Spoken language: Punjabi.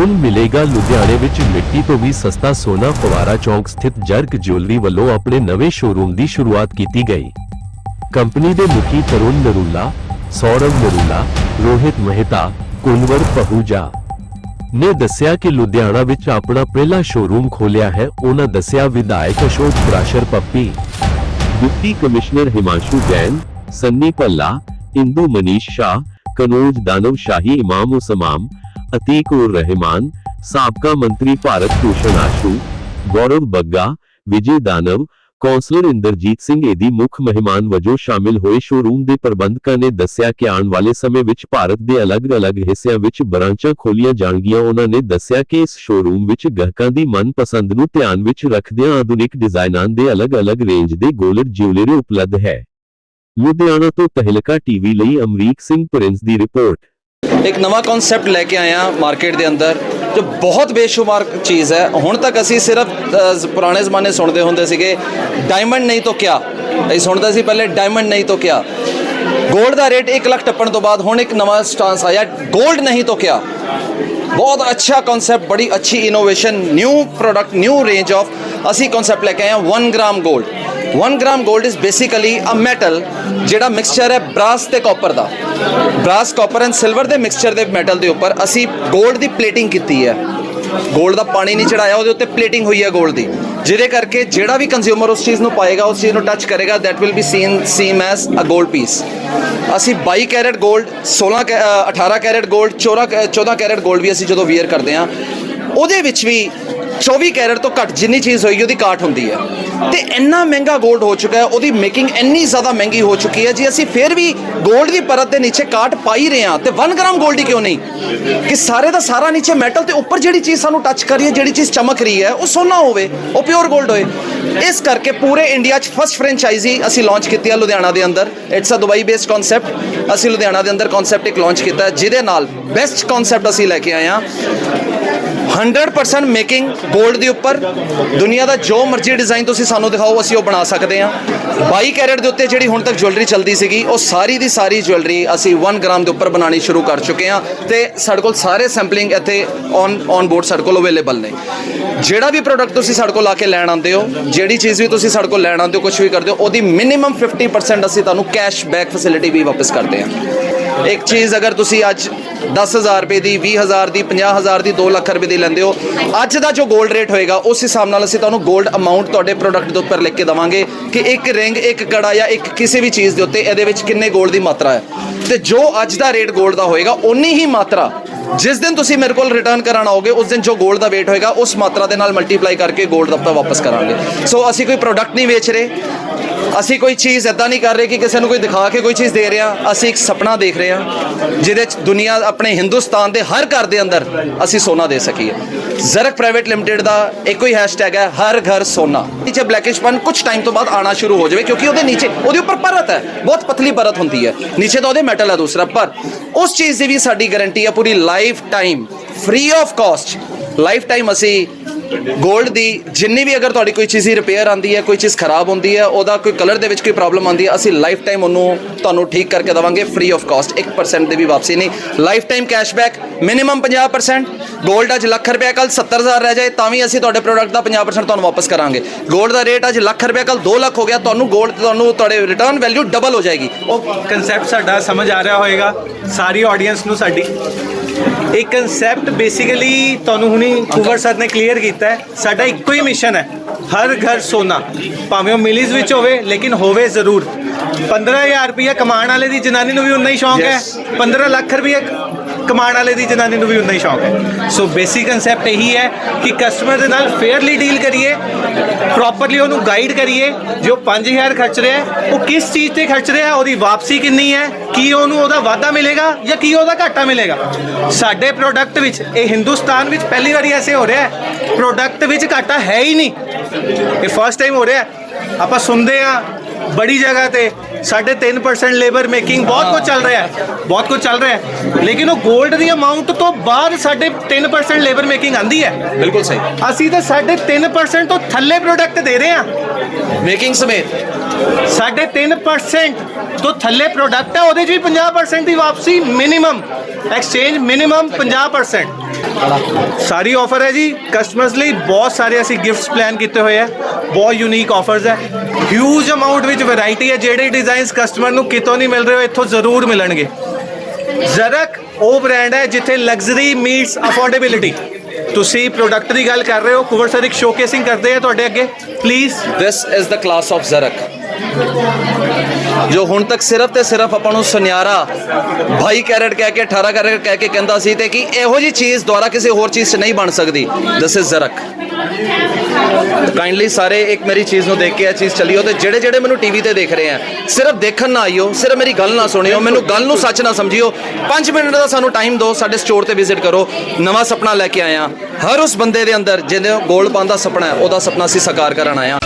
ਹੁਣ ਮਿਲੇਗਾ ਲੁਧਿਆਣੇ ਵਿੱਚ ਮਿੱਟੀ ਤੋਂ ਵੀ ਸਸਤਾ ਸੋਨਾ ਫਵਾਰਾ ਚੌਂਕ ਸਥਿਤ ਜਰਗ ਜਿਊਲਰੀ ਵੱਲੋਂ ਆਪਣੇ ਨਵੇਂ ਸ਼ੋਰੂਮ ਦੀ ਸ਼ੁਰੂਆਤ ਕੀਤੀ ਗਈ। ਕੰਪਨੀ ਦੇ ਮੁਖੀ ਤਰੁਣ ਨਰੂਲਾ, ਸੌਰਵ ਨਰੂਲਾ, ਰੋਹਿਤ ਮਹਿਤਾ, ਕੁਨਵਰ ਪਹੂਜਾ ਨੇ ਦੱਸਿਆ ਕਿ ਲੁਧਿਆਣਾ ਵਿੱਚ ਆਪਣਾ ਪਹਿਲਾ ਸ਼ੋਰੂਮ ਖੋਲਿਆ ਹੈ। ਉਹਨਾਂ ਦੱਸਿਆ, ਵਿਧਾਇਕ ਅਸ਼ੋਕ ਪ੍ਰਾਸ਼ਰ ਪੱਪੀ, ਡਿਪਟੀ ਕਮਿਸ਼ਨਰ ਹਿਮਾਂਸ਼ੂ ਜੈਨ, ਸੰਨੀ ਭੱਲਾ, ਇੰਦੂ ਮਨੀਸ਼ ਸ਼ਾਹ, ਕਨੋਜ ਦਾਨਵ ਸ਼ਾਹੀ, ਇਮਾਮ ਉਸਮਾਮ ਅਤੀਕ ਉਰ ਰਹਿਮਾਨ ਸਾਬਕਾ ਮੰਤਰੀ ਭਾਰਤ ਭੂਸ਼ਣ ਆਸ਼ੂ ਬੱਗਾ ਵਿਜੇ ਦਾਨਵ ਕੌਂਸਲਰ ਇੰਦਰਜੀਤ ਸਿੰਘ ਏਦੀ ਮੁੱਖ ਮਹਿਮਾਨ ਵਜੋਂ ਸ਼ਾਮਿਲ ਹੋਏ ਸ਼ੋਰੂਮ ਦੇ ਪ੍ਰਬੰਧਕਾਂ ਨੇ ਦੱਸਿਆ ਕਿ ਆਉਣ ਵਾਲੇ ਸਮੇਂ ਵਿੱਚ ਭਾਰਤ ਦੇ ਅਲੱਗ-ਅਲੱਗ ਹਿੱਸਿਆਂ ਵਿੱਚ ਬ੍ਰਾਂਚਾਂ ਖੋਲੀਆਂ ਜਾਣਗੀਆਂ ਉਹਨਾਂ ਨੇ ਦੱਸਿਆ ਕਿ ਇਸ ਸ਼ੋਰੂਮ ਵਿੱਚ ਗਾਹਕਾਂ ਦੀ ਮਨਪਸੰਦ ਨੂੰ ਧਿਆਨ ਵਿੱਚ ਰੱਖਦਿਆਂ ਆਧੁਨਿਕ ਡਿਜ਼ਾਈਨਾਂ ਦੇ ਅਲੱਗ-ਅਲੱਗ ਰੇਂਜ ਦੇ ਗੋਲਡ ਜਿਊਲਰੀ ਉਪਲਬਧ ਹੈ ਲੁਧਿਆਣਾ ਤੋਂ ਤਹਿਲਕਾ ਟੀਵੀ ਲਈ ਅਮਰੀਕ ਸਿੰਘ ਪ੍ਰਿੰਸ ਦੀ ਰਿਪੋਰਟ ਇੱਕ ਨਵਾਂ ਕਨਸੈਪਟ ਲੈ ਕੇ ਆਇਆ ਮਾਰਕੀਟ ਦੇ ਅੰਦਰ, ਜੋ ਬਹੁਤ ਬੇਸ਼ੁਮਾਰ ਚੀਜ਼ ਹੈ। ਹੁਣ ਤੱਕ ਅਸੀਂ ਸਿਰਫ ਪੁਰਾਣੇ ਜ਼ਮਾਨੇ ਸੁਣਦੇ ਹੁੰਦੇ ਸੀਗੇ ਡਾਇਮੰਡ ਨਹੀਂ ਤੋਂ ਕਿਆ ਅਸੀਂ ਸੁਣਦਾ ਸੀ ਪਹਿਲੇ ਡਾਇਮੰਡ ਨਹੀਂ ਤੋਂ ਕਿਆ ਗੋਲਡ ਦਾ ਰੇਟ 1 ਲੱਖ ਟੱਪਣ ਤੋਂ ਬਾਅਦ ਹੁਣ ਇੱਕ ਨਵਾਂ ਸਟਾਂਸ ਆਇਆ ਗੋਲਡ ਨਹੀਂ ਤੋਂ ਕਿਆ ਬਹੁਤ ਅੱਛਾ ਕਨਸੈਪਟ ਬੜੀ ਅੱਛੀ innovation new product new range of ਅਸੀਂ ਕਨਸੈਪਟ ਲੈ ਕੇ ਆਏ ਹਾਂ 1 gram gold one gram gold is basically a metal ਜਿਹੜਾ ਮਿਕਸਚਰ ਹੈ ਬਰਾਸ ਤੇ ਕਾਪਰ ਦਾ। ਬਰਾਸ ਕਾਪਰ ਐਂਡ ਸਿਲਵਰ ਦੇ ਮਿਕਸਚਰ ਦੇ ਮੈਟਲ ਦੇ ਉੱਪਰ ਅਸੀਂ ਗੋਲਡ ਦੀ ਪਲੇਟਿੰਗ ਕੀਤੀ ਹੈ। ਗੋਲਡ ਦਾ ਪਾਣੀ ਨਹੀਂ ਚੜਾਇਆ, ਉਹਦੇ ਉੱਤੇ ਪਲੇਟਿੰਗ ਹੋਈ ਹੈ ਗੋਲਡ ਦੀ। ਜਿਹਦੇ ਕਰਕੇ ਜਿਹੜਾ ਵੀ ਕੰਜ਼ਿਊਮਰ ਉਸ ਚੀਜ਼ ਨੂੰ ਪਾਏਗਾ, ਉਸ ਚੀਜ਼ ਨੂੰ ਟੱਚ ਕਰੇਗਾ that will be seen seem as a gold piece ਅਸੀਂ 22 ਕੈਰਟ 골ਡ 16 18 ਕੈਰਟ 골ਡ 14 14 ਕੈਰਟ 골ਡ ਵੀ ਅਸੀਂ ਜਦੋਂ ਵੇਅਰ ਕਰਦੇ ਹਾਂ, ਉਹਦੇ ਵਿੱਚ ਵੀ 24 ਕੈਰਟ ਤੋਂ ਘੱਟ ਜਿੰਨੀ ਚੀਜ਼ ਹੋਏਗੀ, ਉਹਦੀ ਕਾਟ ਹੁੰਦੀ ਹੈ। ਤੇ ਇੰਨਾ ਮਹਿੰਗਾ 골ਡ ਹੋ ਚੁੱਕਾ ਹੈ, ਉਹਦੀ ਮੇਕਿੰਗ ਇੰਨੀ ਜ਼ਿਆਦਾ ਮਹਿੰਗੀ ਹੋ ਚੁੱਕੀ ਹੈ, ਜੀ ਅਸੀਂ ਫਿਰ ਵੀ 골ਡ ਦੀ ਪਰਤ ਦੇ ਨੀਚੇ ਕਾਟ ਪਾਈ ਰਹੇ ਹਾਂ, ਤੇ 1 ਗ੍ਰਾਮ 골ਡ ਹੀ ਕਿਉਂ ਨਹੀਂ? ਕਿ ਸਾਰੇ ਦਾ ਸਾਰਾ ਨੀਚੇ ਮੈਟਲ ਤੇ ਉੱਪਰ ਜਿਹੜੀ ਚੀਜ਼ ਸਾਨੂੰ ਟੱਚ ਕਰ ਹੈ, ਜਿਹੜੀ ਚੀਜ਼ ਚਮਕ ਰਹੀ ਹੈ, ਉਹ ਸੋਨਾ ਹੋਵੇ, ਉਹ ਪਿਓਰ 골ਡ ਹੋਵੇ ਇਸ ਕਰਕੇ ਪੂਰੇ ਇੰਡੀਆ 'ਚ ਫਸਟ ਫਰੈਂਚਾਈਜ਼ੀ ਅਸੀਂ ਲਾਂਚ ਕੀਤੀ ਹੈ ਲੁਧਿਆਣਾ ਦੇ ਅੰਦਰ। It's a Dubai based concept ਅਸੀਂ ਲੁਧਿਆਣਾ ਦੇ ਅੰਦਰ ਕਨਸੈਪਟ ਇੱਕ ਲਾਂਚ ਕੀਤਾ ਜਿਹਦੇ ਨਾਲ ਬੈਸਟ ਕਨਸੈਪਟ ਅਸੀਂ ਲੈ ਕੇ ਆਏ ਹਾਂ। 100% ਮੇਕਿੰਗ 골ਡ ਦੇ ਉੱਪਰ। ਦੁਨੀਆ ਦਾ ਜੋ ਮਰਜ਼ੀ ਡਿਜ਼ਾਈਨ ਤੁਸੀਂ ਸਾਨੂੰ ਦਿਖਾਓ, ਅਸੀਂ ਉਹ ਬਣਾ ਸਕਦੇ ਹਾਂ। 22 ਕੈਰਟ ਦੇ ਉੱਤੇ ਜਿਹੜੀ ਹੁਣ ਤੱਕ ਜੁਐਲਰੀ ਚੱਲਦੀ ਸੀਗੀ, ਉਹ ਸਾਰੀ ਦੀ ਸਾਰੀ ਜੁਐਲਰੀ ਅਸੀਂ 1 ਗ੍ਰਾਮ ਦੇ ਉੱਪਰ ਬਣਾਉਣੀ ਸ਼ੁਰੂ ਕਰ ਚੁੱਕੇ ਹਾਂ ਤੇ ਸਾਡੇ ਕੋਲ ਸਾਰੇ ਸੈਂਪਲਿੰਗ ਇੱਥੇ ਔਨ ਔਨ ਬੋਰਡ ਸਾਡੇ ਕੋਲ ਅਵੇਲੇਬਲ ਨੇ। ਜਿਹੜਾ ਵੀ ਪ੍ਰੋਡਕਟ ਤੁਸੀਂ ਸਾਡੇ ਕੋਲ ਆ ਕੇ ਲੈਣ ਆਉਂਦੇ ਹੋ, ਜਿਹੜੀ ਚੀਜ਼ ਵੀ ਤੁਸੀਂ ਸਾਡੇ ਕੋਲ ਲੈਣ ਆਉਂਦੇ ਹੋ ਕੁਝ ਵੀ ਕਰਦੇ ਹੋ, ਉਹਦੀ ਮਿਨੀਮਮ 50% ਅਸੀਂ ਤੁਹਾਨੂੰ ਕੈਸ਼ ਬੈਕ ਫੈਸਿਲਿਟੀ ਵੀ ਵਾਪਸ ਕਰਦੇ ਹਾਂ। ਇੱਕ ਚੀਜ਼ ਅਗਰ ਤੁਸੀਂ ਅੱਜ 10000 ਰੁਪਏ ਦੀ 20000 ਦੀ 50000 ਦੀ 2 ਲੱਖ ਰੁਪਏ ਦੀ ਲੈਂਦੇ ਹੋ, ਅੱਜ ਦਾ ਜੋ 골ਡ ਰੇਟ ਹੋਏਗਾ, ਉਸ ਹਿਸਾਬ ਨਾਲ ਅਸੀਂ ਤੁਹਾਨੂੰ 골ਡ ਅਮਾਉਂਟ ਤੁਹਾਡੇ ਪ੍ਰੋਡਕਟ ਦੇ ਉੱਪਰ ਲਿਖ ਕੇ ਦਵਾਂਗੇ ਕਿ ਇੱਕ ਰਿੰਗ ਇੱਕ ਕੜਾ ਜਾਂ ਇੱਕ ਕਿਸੇ ਵੀ ਚੀਜ਼ ਦੇ ਉੱਤੇ ਇਹਦੇ ਵਿੱਚ ਕਿੰਨੇ 골ਡ ਦੀ ਮਾਤਰਾ ਹੈ। ਤੇ ਜੋ ਅੱਜ ਦਾ ਰੇਟ 골ਡ ਦਾ ਹੋਏਗਾ ਉਨੀ ਹੀ ਮਾਤਰਾ, ਜਿਸ ਦਿਨ ਤੁਸੀਂ ਮੇਰੇ ਕੋਲ ਰਿਟਰਨ ਕਰਨ ਆਓਗੇ, ਉਸ ਦਿਨ ਜੋ 골ਡ ਦਾ weight ਹੋਏਗਾ, ਉਸ ਮਾਤਰਾ ਦੇ ਨਾਲ ਮਲਟੀਪਲਾਈ ਕਰਕੇ 골ਡ ਦਾ ਵਾਪਸ ਕਰਾਂਗੇ। ਸੋ ਅਸੀਂ ਕੋਈ ਪ੍ਰੋਡਕਟ ਨਹੀਂ ਵੇਚ ਰਹੇ ਅਸੀਂ ਕੋਈ ਚੀਜ਼ ਇਦਾਂ ਨਹੀਂ ਕਰ ਰਹੇ ਕਿ ਕਿਸੇ ਨੂੰ ਕੋਈ ਦਿਖਾ ਕੇ ਕੋਈ ਚੀਜ਼ ਦੇ ਰਹੇ। ਹਾਂ ਅਸੀਂ ਇੱਕ ਸੁਪਨਾ ਦੇਖ ਰਹੇ ਹਾਂ, ਜਿਹਦੇ ਚ ਦੁਨੀਆ ਆਪਣੇ ਹਿੰਦੁਸਤਾਨ ਦੇ ਹਰ ਘਰ ਦੇ ਅੰਦਰ ਅਸੀਂ ਸੋਨਾ ਦੇ ਸਕੀਏ। ਜ਼ਰਕ ਪ੍ਰਾਈਵੇਟ ਲਿਮਟਿਡ ਦਾ ਇੱਕੋ ਹੀ ਹੈਸ਼ਟੈਗ ਹੈ, ਹਰ ਘਰ ਸੋਨਾ। ਨੀਚੇ ਬਲੈਕਿਸ਼ ਪਨ ਕੁਝ ਟਾਈਮ ਤੋਂ ਬਾਅਦ ਆਣਾ ਸ਼ੁਰੂ ਹੋ ਜਾਵੇ, ਕਿਉਂਕਿ ਉਹਦੇ ਨੀਚੇ, ਉਹਦੇ ਉੱਪਰ ਪਰਤ ਹੈ, ਬਹੁਤ ਪਤਲੀ ਪਰਤ ਹੁੰਦੀ ਹੈ। ਨੀਚੇ ਤਾਂ ਉਹਦੇ ਮੈਟਲ ਹੈ, ਦੂਸਰਾ ਪਰ ਉਸ ਚੀਜ਼ ਦੀ ਵੀ ਸਾਡੀ ਗਾਰੰਟੀ ਹੈ ਪੂਰੀ lifetime free of cost lifetime ਅਸੀਂ ਗੋਲਡ ਦੀ ਜਿੰਨੀ ਵੀ ਅਗਰ ਤੁਹਾਡੀ ਕੋਈ ਚੀਜ਼ ਰਿਪੇਅਰ ਆਂਦੀ ਹੈ, ਕੋਈ ਚੀਜ਼ ਖਰਾਬ ਹੁੰਦੀ ਹੈ, ਉਹਦਾ ਕੋਈ ਕਲਰ ਦੇ ਵਿੱਚ ਕੋਈ ਪ੍ਰੋਬਲਮ ਆਂਦੀ ਹੈ, ਅਸੀਂ ਲਾਈਫ ਟਾਈਮ ਉਹਨੂੰ ਤੁਹਾਨੂੰ ਠੀਕ ਕਰਕੇ ਦਵਾਂਗੇ ਫ੍ਰੀ ਆਫ ਕਾਸਟ 1% ਦੀ ਵੀ ਵਾਪਸੀ ਨਹੀਂ। Lifetime cashback minimum 50% gold ਅੱਜ ਲੱਖ ਰੁਪਏ ਕੱਲ 70000 ਰਹਿ ਜਾਏ, ਤਾਂ ਵੀ ਅਸੀਂ ਤੁਹਾਡੇ ਪ੍ਰੋਡਕਟ ਦਾ 50% ਤੁਹਾਨੂੰ ਵਾਪਸ ਕਰਾਂਗੇ। ਗੋਲਡ ਦਾ ਰੇਟ ਅੱਜ ਲੱਖ ਰੁਪਏ ਕੱਲ 2 ਲੱਖ ਹੋ ਗਿਆ, ਤੁਹਾਨੂੰ ਗੋਲਡ ਤੁਹਾਨੂੰ ਤੁਹਾਡੇ ਰਿਟਰਨ ਵੈਲਿਊ ਡਬਲ ਹੋ ਜਾਏਗੀ। ਉਹ ਕਨਸੈਪਟ ਸਾਡਾ ਸਮਝ ਆ ਰਿਹਾ ਹੋਏਗਾ, ਸਾਰੀ ਆਡੀਅנס ਨੂੰ ਸਾਡੀ। ਇਹ ਕਨਸੈਪਟ ਬੇਸਿਕਲੀ ਤੁਹਾਨੂੰ ਹੁਣੀ ਕੁਵਰ ਸਰ ਨੇ ਕਲੀਅਰ ਕੀਤਾ ਹੈ। ਸਾਡਾ ਇੱਕੋ ਹੀ ਮਿਸ਼ਨ ਹੈ। ਹਰ ਘਰ ਸੋਨਾ। ਭਾਵੇਂ ਉਹ ਮਿਲੀਜ਼ ਵਿੱਚ ਹੋਵੇ ਲੇਕਿਨ ਹੋਵੇ ਜ਼ਰੂਰ। 15000 ਰੁਪਏ ਕਮਾਉਣ ਵਾਲੇ ਦੀ ਜਨਾਨੀ ਨੂੰ ਵੀ ਉਨਾ ਹੀ ਸ਼ੌਂਕ ਹੈ। 15 ਲੱਖ ਰੁਪਏ ਕਮਾਉਣ ਵਾਲੇ ਦੀ ਜਨਾਨੀ ਨੂੰ ਵੀ ਉਨਾ ਹੀ ਸ਼ੌਂਕ ਹੈ। ਸੋ ਬੇਸਿਕ ਕਨਸੈਪਟ ਇਹੀ ਹੈ ਕਿ ਕਸਟਮਰ ਦੇ ਨਾਲ ਫੇਅਰਲੀ ਡੀਲ ਕਰੀਏ ਪ੍ਰੋਪਰਲੀ ਉਹਨੂੰ ਗਾਈਡ ਕਰੀਏ ਜੋ 5000 ਖਰਚ ਰਿਹਾ ਹੈ, ਉਹ ਕਿਸ ਚੀਜ਼ ਤੇ ਖਰਚ ਰਿਹਾ ਉਹਦੀ ਵਾਪਸੀ ਕਿੰਨੀ ਹੈ ਕੀ ਉਹਨੂੰ ਉਹਦਾ ਵਾਧਾ ਮਿਲੇਗਾ ਜਾਂ ਕੀ ਉਹਦਾ ਘਾਟਾ ਮਿਲੇਗਾ। ਸਾਡੇ ਪ੍ਰੋਡਕਟ ਵਿੱਚ ਇਹ ਹਿੰਦੁਸਤਾਨ ਵਿੱਚ ਪਹਿਲੀ ਵਾਰੀ ਐਸੇ ਹੋ ਰਿਹਾ ਹੈ। ਪ੍ਰੋਡਕਟ ਵਿੱਚ ਘਾਟਾ ਹੈ ਹੀ ਨਹੀਂ। ਇਹ ਫਸਟ ਟਾਈਮ ਹੋ ਰਿਹਾ ਹੈ। ਆਪਾਂ ਸੁਣਦੇ ਆ ਬੜੀ ਜਗ੍ਹਾ ਤੇ ਸਾਡੇ 3% ਲੇਬਰ ਮੇਕਿੰਗ ਬਹੁਤ ਕੁਝ ਚੱਲ ਰਿਹਾ ਹੈ ਬਹੁਤ ਕੁਝ ਚੱਲ ਰਿਹਾ ਹੈ। ਲੇਕਿਨ ਉਹ 골ਡ ਦੀ ਅਮਾਉਂਟ ਤੋਂ ਬਾਅਦ ਸਾਡੇ 3% ਲੇਬਰ ਮੇਕਿੰਗ ਆਂਦੀ ਹੈ। ਬਿਲਕੁਲ ਸਹੀ। ਅਸੀਂ ਤਾਂ ਸਾਡੇ 3% ਤੋਂ ਥੱਲੇ ਪ੍ਰੋਡਕਟ ਦੇ ਰਹੇ ਹਾਂ। ਮੇਕਿੰਗ ਸਮੇਤ। ਸਾਡੇ 3% ਤੋਂ ਥੱਲੇ ਪ੍ਰੋਡਕਟ ਹੈ ਉਹਦੇ 'ਚ ਵੀ 50% ਦੀ ਵਾਪਸੀ ਮਿਨੀਮਮ ਐਕਸਚੇਂਜ ਮਿਨੀਮਮ 50% ਸਾਰੀ ਆਫਰ ਹੈ ਜੀ। ਕਸਟਮਰਸ ਲਈ ਬਹੁਤ ਸਾਰੇ ਅਸੀਂ ਗਿਫਟਸ ਪਲਾਨ ਕੀਤੇ ਹੋਏ ਆ। ਬਹੁਤ ਯੂਨੀਕ ਆਫਰਸ ਹੈ ਹਿਊਜ ਅਮਾਉਂਟ ਵਿੱਚ ਵੈਰਾਈਟੀ ਹੈ। ਜਿਹੜੇ ਡਿਜ਼ਾਈਨਸ ਕਸਟਮਰ ਨੂੰ ਕਿਤੋਂ ਨਹੀਂ ਮਿਲ ਰਹੇ ਹੋ ਇੱਥੋਂ ਜ਼ਰੂਰ ਮਿਲਣਗੇ। ਜ਼ਰਕ ਉਹ ਬ੍ਰਾਂਡ ਹੈ ਜਿੱਥੇ ਲਗਜ਼ਰੀ ਮੀਟਸ ਅਫੋਰਡੇਬਿਲਿਟੀ ਤੁਸੀਂ ਪ੍ਰੋਡਕਟ ਦੀ ਗੱਲ ਕਰ ਰਹੇ ਹੋ ਕੁਵਰ ਸਰ ਇੱਕ ਸ਼ੋਕੇਸਿੰਗ ਕਰਦੇ ਆ ਤੁਹਾਡੇ ਅੱਗੇ। Please this is the class of York ਜੋ ਹੁਣ ਤੱਕ ਸਿਰਫ ਤੇ ਸਿਰਫ ਆਪਾਂ ਨੂੰ ਸੁਨਿਆਰਾ 22 ਕੈਰਟ ਕਹਿ ਕੇ 18 ਕੈਰਟ ਕਹਿ ਕੇ ਕਹਿੰਦਾ ਸੀ ਤੇ ਕਿ ਇਹੋ ਜੀ ਚੀਜ਼ ਦੁਆਰਾ ਕਿਸੇ ਹੋਰ ਚੀਜ਼ 'ਚ ਨਹੀਂ ਬਣ ਸਕਦੀ। This is York. ਕਾਈਂਡਲੀ ਸਾਰੇ ਇੱਕ ਮੇਰੀ ਚੀਜ਼ ਨੂੰ ਦੇਖ ਕੇ ਇਹ ਚੀਜ਼ ਚੱਲਿਓ ਤੇ ਜਿਹੜੇ ਜਿਹੜੇ ਮੈਨੂੰ ਟੀਵੀ ਤੇ ਦੇਖ ਰਹੇ ਆ, ਸਿਰਫ ਦੇਖਣ ਨਾ ਆਇਓ, ਸਿਰਫ ਮੇਰੀ ਗੱਲ ਨਾ ਸੁਣਿਓ, ਮੈਨੂੰ ਗੱਲ ਨੂੰ ਸੱਚ ਨਾ ਸਮਝਿਓ। 5 ਮਿੰਟ ਦਾ ਸਾਨੂੰ ਟਾਈਮ ਦਿਓ, ਸਾਡੇ ਸਟੋਰ ਤੇ ਵਿਜ਼ਿਟ ਕਰੋ। ਨਵਾਂ ਸੁਪਨਾ ਲੈ ਕੇ ਆਇਆ। ਹਰ ਉਸ ਬੰਦੇ ਦੇ ਅੰਦਰ ਜਿਹਦੇ ਗੋਲ ਪਾਉਣ ਦਾ ਸੁਪਨਾ ਹੈ, ਉਹਦਾ ਸੁਪਨਾ ਅਸੀਂ ਸਾਕਾਰ ਕਰਨ ਆਏ ਆ